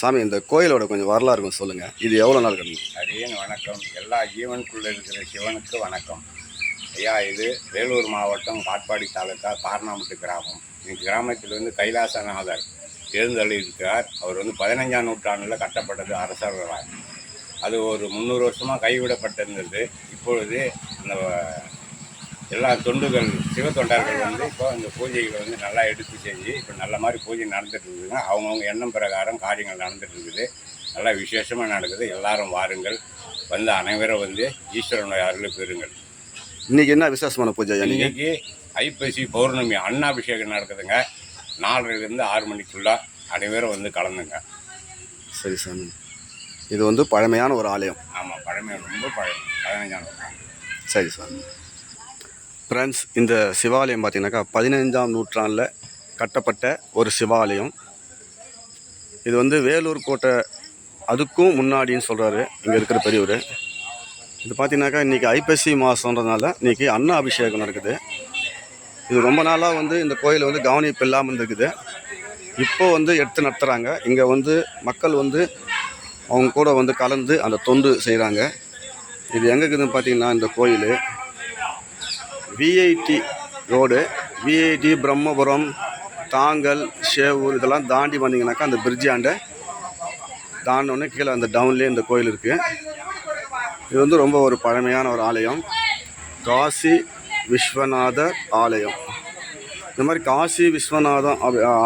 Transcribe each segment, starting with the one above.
சாமி இந்த கோயிலோட கொஞ்சம் வரலாறு கொஞ்சம் சொல்லுங்கள் இது எவ்வளோ நாள் கட்டணும்? அடியேன் வணக்கம். எல்லா ஜீவனுக்குள்ளே இருக்கிற சிவனுக்கு வணக்கம். ஐயா இது வேலூர் மாவட்டம் காட்பாடி தாலுக்கா காரணாமட்டு கிராமம். இந்த கிராமத்தில் வந்து கைலாசநாதர் எழுந்தள்ளி இருக்கிறார். அவர் வந்து பதினஞ்சாம் நூற்றாண்டில் கட்டப்பட்டது அரசர்களால். அது ஒரு முந்நூறு வருஷமாக கைவிடப்பட்டிருந்தது. இப்பொழுது அந்த எல்லா தொண்டுகள் சிவ தொண்டர்கள் வந்து இப்போ இந்த பூஜைகளை வந்து நல்லா எடுத்து செஞ்சு இப்போ நல்ல மாதிரி பூஜை நடந்துட்டு இருக்குதுங்க அவங்கவுங்க எண்ணம் பிரகாரம் காரியங்கள் நடந்துட்டு இருக்குது நல்லா விசேஷமாக நடக்குது. எல்லாரும் வாருங்கள். வந்து அனைவரும் வந்து ஈஸ்வரனுடைய அருளை பெறுங்கள். இன்னைக்கு என்ன விசேஷமான பூஜை இன்னைக்கு ஐப்பசி பௌர்ணமி அன்னாபிஷேகம் நடக்குதுங்க. நாலரைலேருந்து ஆறு மணிக்குள்ள அனைவரும் வந்து கலந்துங்க. சரி சாமி. இது வந்து பழமையான ஒரு ஆலயம். ஆமாம் பழமை ரொம்ப பழமை பதினஞ்சாம் சரி சாமி. ஃப்ரெண்ட்ஸ் இந்த சிவாலயம் பார்த்தீங்கன்னாக்கா பதினைஞ்சாம் நூற்றாண்டில் கட்டப்பட்ட ஒரு சிவாலயம். இது வந்து வேலூர் கோட்டை அதுக்கும் முன்னாடின்னு சொல்கிறாரு இங்கே இருக்கிற பெரியவர். இது பார்த்தீங்கன்னாக்கா இன்றைக்கி ஐப்பசி மாதன்றதுனால இன்றைக்கி அன்ன அபிஷேகம் நடக்குது. இது ரொம்ப நாளாக வந்து இந்த கோயில் வந்து கவனிப்பு இல்லாமல் இருந்திருக்குது இப்போ வந்து எடுத்து நடத்துகிறாங்க இங்கே வந்து மக்கள் வந்து அவங்க கூட வந்து கலந்து அந்த தொண்டு செய்கிறாங்க இது எங்கே இருக்குதுன்னு பார்த்தீங்கன்னா இந்த கோயில். VIT road VIT Brahmapuram Thangal Sevur இதெல்லாம் தாண்டி வந்தீங்கன்னாக்கா அந்த பிரிட்ஜ் ஆண்ட கீழே அந்த டவுன்லேயே இந்த கோயில் இருக்குது இது வந்து ரொம்ப ஒரு பழமையான ஒரு ஆலயம். காசி விஸ்வநாதர் ஆலயம். இந்த மாதிரி காசி விஸ்வநாதம்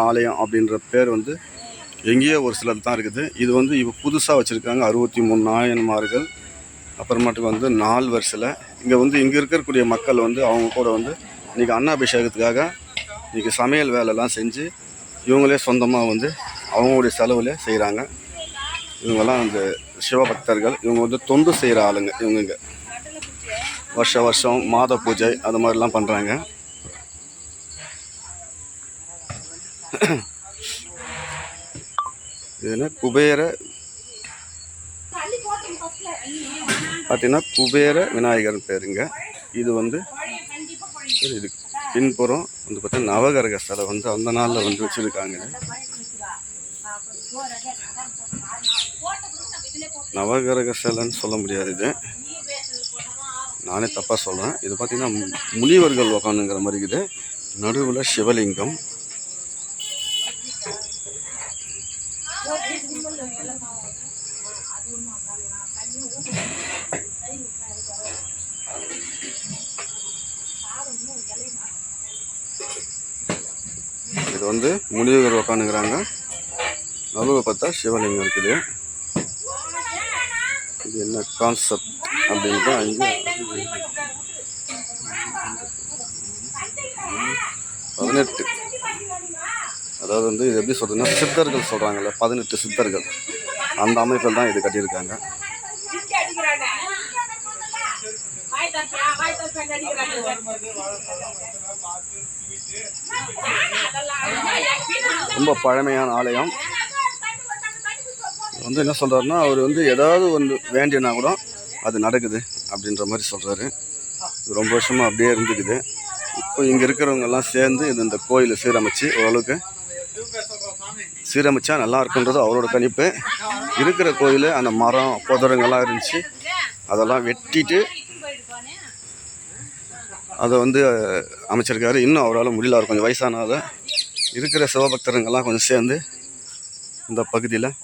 ஆலயம் அப்படின்ற பேர் வந்து எங்கேயோ ஒரு சிலர் தான் இருக்குது. இது வந்து இப்போ புதுசாக வச்சுருக்காங்க அறுபத்தி மூணு நாயன்மார்கள். அப்புறமேட்டுக்கு வந்து நாலு வருஷத்தில் இங்கே வந்து இங்கே இருக்கக்கூடிய மக்கள் வந்து அவங்க கூட வந்து இன்றைக்கி அன்னாபிஷேகத்துக்காக இன்றைக்கி சமையல் வேலைலாம் செஞ்சு இவங்களே சொந்தமாக வந்து அவங்களுடைய செலவில் செய்கிறாங்க இவங்கெல்லாம் அந்த சிவபக்தர்கள் இவங்க வந்து தொண்டு செய்கிற ஆளுங்க இவங்க இங்கே. வருஷ வருஷம் மாத பூஜை அது மாதிரிலாம் பண்ணுறாங்க இது குபேர பார்த்தீங்கன்னா குபேர விநாயகர் பேருங்க. இது வந்து இது பின்புறம் வந்து பார்த்தீங்கன்னா நவகரக சிலை வந்து அந்த நாளில் வந்து வச்சுருக்காங்க. நவகரக சிலைன்னு சொல்ல முடியாது இது. நானே தப்பாக சொல்கிறேன் இது பார்த்தீங்கன்னா மு- முனிவர்கள் உக்காந்துங்கிற மாதிரி இருக்குது. நடுவில் சிவலிங்கம். இது வந்து முனிவர் உக்காந்துக்கிறாங்க. நடுவில் பார்த்தா சிவலிங்கம் இருக்குது. இது என்ன கான்செப்ட் அப்படின்ட்டு அங்கே பதினெட்டு. அதாவது வந்து இது எப்படி சொல்றதுன்னா சித்தர்கள் சொல்கிறாங்கல்ல பதினெட்டு சித்தர்கள். அந்த அமைப்பில் தான் இது கட்டியிருக்காங்க. ரொம்ப பழமையான ஆலயம். வந்து என்ன சொல்கிறாருன்னா அவர் வந்து ஏதாவது ஒன்று வேண்டியனா கூட அது நடக்குது அப்படின்ற மாதிரி சொல்கிறாரு இது ரொம்ப வருஷமாக அப்படியே இருந்துக்குது. இப்போ இங்கே இருக்கிறவங்கெல்லாம் சேர்ந்து இது இந்த கோயிலை சீரமைச்சு ஓரளவுக்கு சீரமைச்சா நல்லா இருக்குன்றது அவரோட கணிப்பு. இருக்கிற கோயில் அந்த மரம் புதருங்கெல்லாம் இருந்துச்சு. அதெல்லாம் வெட்டிட்டு அதை வந்து அமைச்சிருக்காரு. இன்னும் அவரால் முடியல அவர் கொஞ்சம் வயசானால இருக்கிற சிவபக்தருங்கெல்லாம் கொஞ்சம் சேர்ந்து இந்த பகுதியில்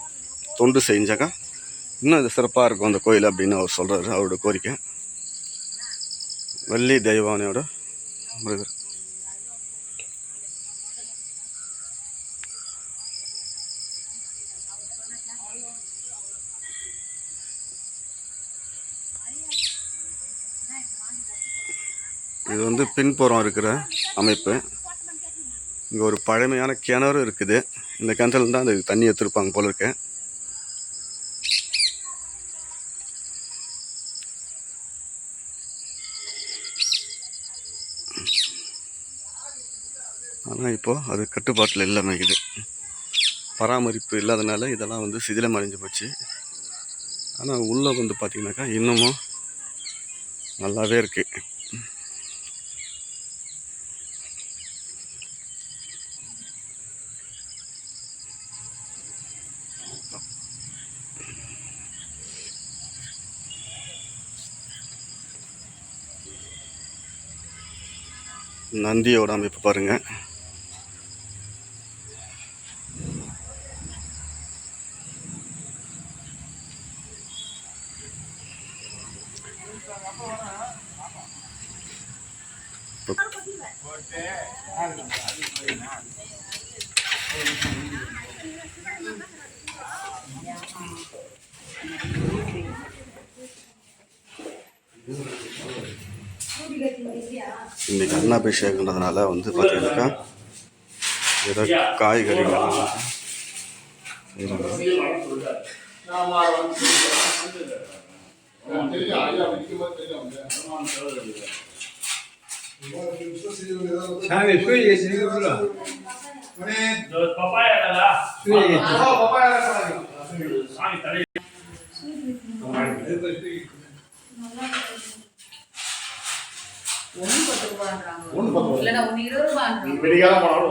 தொண்டு செஞ்சாக்கா இன்னும் இது சிறப்பாக இருக்கும் அந்த கோயில் அப்படின்னு அவர் சொல்கிறாரு அவரோட கோரிக்கை. வள்ளி தெய்வானையோட முருகர் இது வந்து பின்புறம் இருக்கிற அமைப்பு. இங்கே ஒரு பழமையான கிணறு இருக்குது. இந்த கிணத்துல தான் அந்த தண்ணி எடுத்துருப்பாங்க போல இருக்கு. ஆனால் இப்போது அது கட்டுப்பாட்டில் இல்லாமல் இருக்குது பராமரிப்பு இல்லாதனால இதெல்லாம் வந்து சிதிலம் அடைஞ்சு போச்சு. ஆனால் உள்ளே வந்து பார்த்திங்கனாக்கா இன்னமும் நல்லாவே இருக்குது நந்தியோட அமைப்பு பாருங்கள் இன்னைக்கு அன்னாபிஷேகன்றதுனால வந்து பார்த்தீங்கன்னாக்கா ஏதோ காய்கறிகள். சாமி சூரிய சூரிய വിളികാലമാണ്